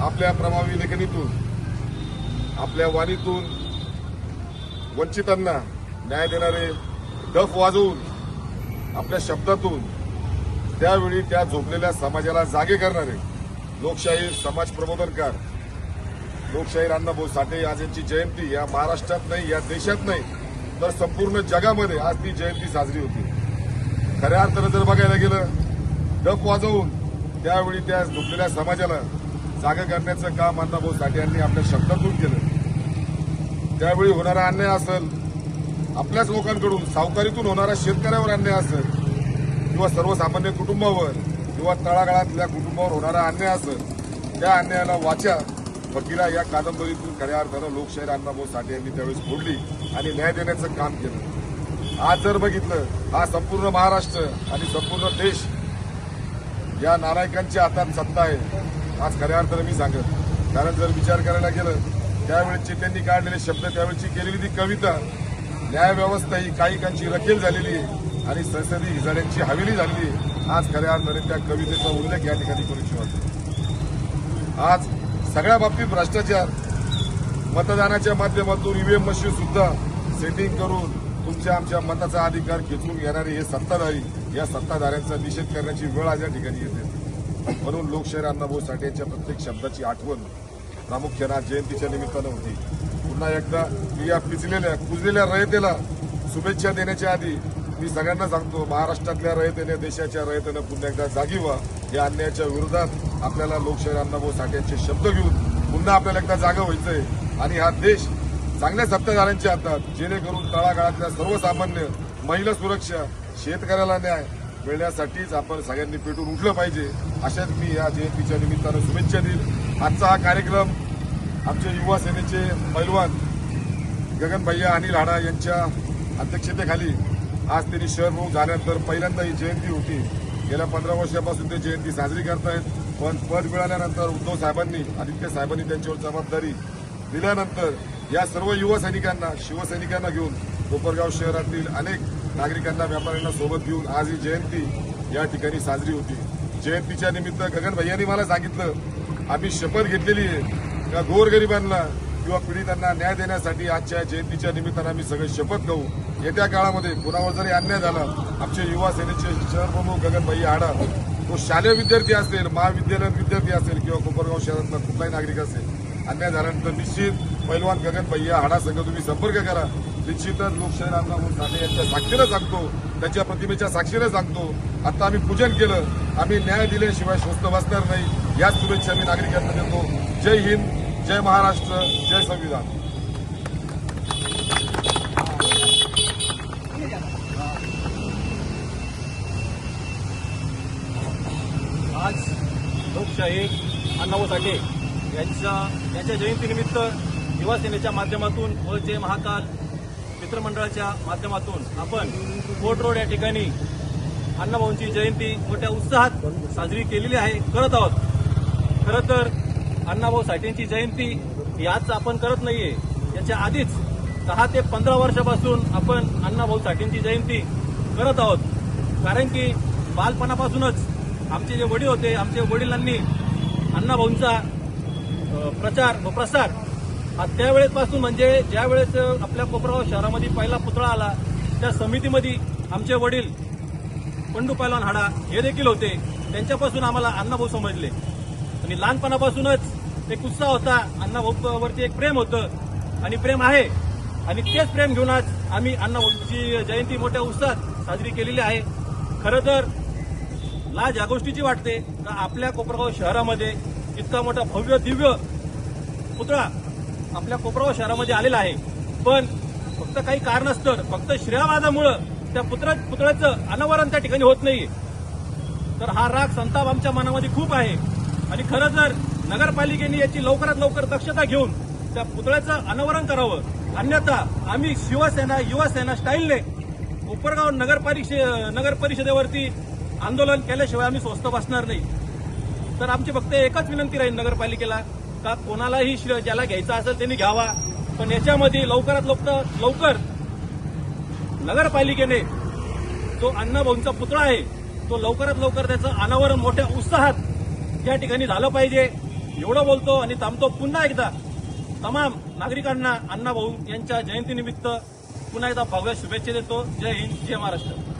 आपल्या प्रभावी लेखणीतून आपल्या वाणीतून वंचितांना न्याय देणारे डफ वाजवून आपल्या शब्दातून त्यावेळी त्या झोपलेल्या समाजाला जागे करणारे लोकशाही समाज प्रबोधनकार लोकशाही अण्णाभाऊ साठे आज यांची जयंती या महाराष्ट्रात नाही या देशात नाही तर संपूर्ण जगामध्ये आज ती जयंती साजरी होती. खऱ्या अर्थानं जर बघायला गेलं डफ वाजवून त्यावेळी त्या झोपलेल्या समाजाला जागा करण्याचं काम अण्णाभाऊ साठे यांनी आपल्या शब्दातून केलं. त्यावेळी होणारा अन्याय असेल आपल्याच लोकांकडून सावकारीतून होणारा शेतकऱ्यावर अन्याय असेल किंवा सर्वसामान्य कुटुंबावर किंवा तळागाळातल्या कुटुंबावर होणारा अन्याय असेल त्या अन्यायाला वाचा. वकिला या कादंबरीतून खऱ्या अर्थानं लोकशाही अण्णाभाऊ साठे यांनी त्यावेळेस फोडली आणि न्याय देण्याचं काम केलं. आज जर बघितलं हा संपूर्ण महाराष्ट्र आणि संपूर्ण देश या नालायकांच्या हातात सत्ता आहे. आज खऱ्या अर्थानं मी सांगत कारण जर विचार करायला गेलं त्यावेळेचे त्यांनी काढलेले शब्द त्यावेळेची केलेली ती कविता न्यायव्यवस्था ही काहीकांची रखेल झालेली आहे आणि संसदीय हिजाड्यांची हवेली झालेली आहे. आज खऱ्या अर्थाने त्या कवितेचा उल्लेख या ठिकाणी करूची वाटतो आज सगळ्या बाबतीत भ्रष्टाचार मतदानाच्या माध्यमातून ईव्हीएम मशीन सुद्धा सेटिंग करून तुमच्या आमच्या मताचा अधिकार खेचून घेणारे हे सत्ताधारी या सत्ताधाऱ्यांचा निषेध करण्याची वेळ आज या ठिकाणी येते. म्हणून लोकशाहीर अण्णाभाऊ साठे यांच्या प्रत्येक शब्दाची आठवण प्रामुख्यानं आज जयंतीच्या निमित्तानं होती. पुन्हा एकदा मी या पिचलेल्या कुजलेल्या रयतेला शुभेच्छा देण्याच्या आधी मी सगळ्यांना सांगतो महाराष्ट्रातल्या रयतेने देशाच्या रयतेनं पुन्हा एकदा जागी व्हा या अन्यायाच्या विरोधात आपल्याला लोकशाहीर अण्णाभाऊ साठे यांचे शब्द घेऊन पुन्हा आपल्याला एकदा जागा व्हायचंय. आणि हा देश चांगल्या सत्ताधाऱ्यांच्या हातात जेणेकरून तळागाळातल्या सर्वसामान्य महिला सुरक्षा शेतकऱ्याला न्याय मिळण्यासाठीच आपण सगळ्यांनी पेटून उठलं पाहिजे. अशाच मी या जयंतीच्या निमित्तानं शुभेच्छा देईल आजचा हा कार्यक्रम आमचे युवा सेनेचे पैलवान गगन भैया अनिल हाडा यांच्या अध्यक्षतेखाली आज त्यांनी शहर झाल्यानंतर पहिल्यांदा ही जयंती होती. गेल्या पंधरा वर्षापासून ते जयंती साजरी करतायत. पण पद मिळाल्यानंतर उद्धव साहेबांनी आदित्य साहेबांनी त्यांच्यावर जबाबदारी दिल्यानंतर या सर्व युवा सैनिकांना शिवसैनिकांना घेऊन कोपरगाव शहरातील अनेक नागरिकांना व्यापाऱ्यांना सोबत घेऊन आज ही जयंती या ठिकाणी साजरी होती. जयंतीच्या निमित्त गगन भैयांनी मला सांगितलं आम्ही शपथ घेतलेली आहे. का गोरगरिबांना किंवा पीडितांना न्याय देण्यासाठी आजच्या जयंतीच्या निमित्तानं आम्ही सगळे शपथ घेऊ. येत्या काळामध्ये कुणावर जरी अन्याय झाला आमचे युवा सेनेचे शहरप्रमुख गगन हाडा तो शालेय विद्यार्थी असेल महाविद्यालयीन विद्यार्थी असेल किंवा कोपरगाव शहरातला कुठलाही नागरिक असेल अन्याय झाल्यानंतर निश्चित पैलवान गगन भैया हाडासंघ तुम्ही संपर्क करा. निश्चितच लोकशाही रामराव साठे यांच्या साक्षीनं सांगतो. त्याच्या प्रतिमेच्या साक्षीनं सांगतो. आता आम्ही पूजन केलं. आम्ही न्याय दिल्याशिवाय स्वस्त बसणार नाही. याच शुभेच्छा मी नागरिकांना देतो. जय हिंद जय महाराष्ट्र जय संविधान. आज लोकशाही अण्णाभाऊ साठे यांच्या यांच्या जयंतीनिमित्त युवासेनेच्या माध्यमातून व जय महाकाल मित्रमंडळाच्या माध्यमातून आपण कोर्ट रोड या ठिकाणी अण्णाभाऊंची जयंती मोठ्या उत्साहात साजरी केलेली आहे. करत आहोत खरं तर अण्णाभाऊ साठेंची जयंती ही आज आपण करत नाहीये. याच्या आधीच दहा ते पंधरा वर्षापासून आपण अण्णाभाऊ साठेंची जयंती करत आहोत. कारण की बालपणापासूनच आमचे जे वडील होते आमच्या वडिलांनी अण्णाभाऊंचा प्रचार व प्रसार त्यावेळेपासून म्हणजे ज्या वेळेस आपल्या कोपरगाव शहरामध्ये पहिला पुतळा आला त्या समितीमध्ये आमचे वडील पंडू पैलवान हाडा हे देखील होते. त्यांच्यापासून आम्हाला अण्णाभाऊ समजले. आणि लहानपणापासूनच एक उत्साह होता. अण्णाभाऊवरती एक प्रेम होतं. आणि प्रेम आहे. आणि तेच प्रेम घेऊन आज आम्ही अण्णाभाऊची जयंती मोठ्या उत्साहात साजरी केलेली आहे. खरं तर लाज या गोष्टीची वाटते. का आपल्या कोपरगाव शहरामध्ये इतका मोठा भव्य दिव्य पुतळा आपल्या कोपराव शहरामध्ये आलेला आहे. पण फक्त काही कारणास्तर फक्त श्रेयावादामुळं त्या पुतळ्या पुतळ्याचं अनावरण त्या ठिकाणी होत नाही तर हा राग संताप आमच्या मनामध्ये खूप आहे. आणि खरं तर नगरपालिकेने याची लवकरात लवकर दक्षता घेऊन त्या पुतळ्याचं अनावरण करावं अन्यथा आम्ही शिवसेना युवासेना स्टाईलने उपरगाव नगरपालिके नगर परिषदेवरती आंदोलन केल्याशिवाय आम्ही स्वस्त बसणार नाही. तर आमची फक्त एकच विनंती राहील नगरपालिकेला का कोणालाही ज्याला घ्यायचा असेल त्यांनी घ्यावा. पण याच्यामध्ये लवकरात लवकर लवकर नगरपालिकेने जो अण्णाभाऊंचा पुतळा आहे तो लवकरात लवकर त्याचं अनावरण मोठ्या उत्साहात या ठिकाणी झालं पाहिजे. एवढं बोलतो आणि थांबतो पुन्हा एकदा. तमाम नागरिकांना अण्णाभाऊ यांच्या जयंतीनिमित्त पुन्हा एकदा भाव्या शुभेच्छा देतो. जय हिंद जय महाराष्ट्र.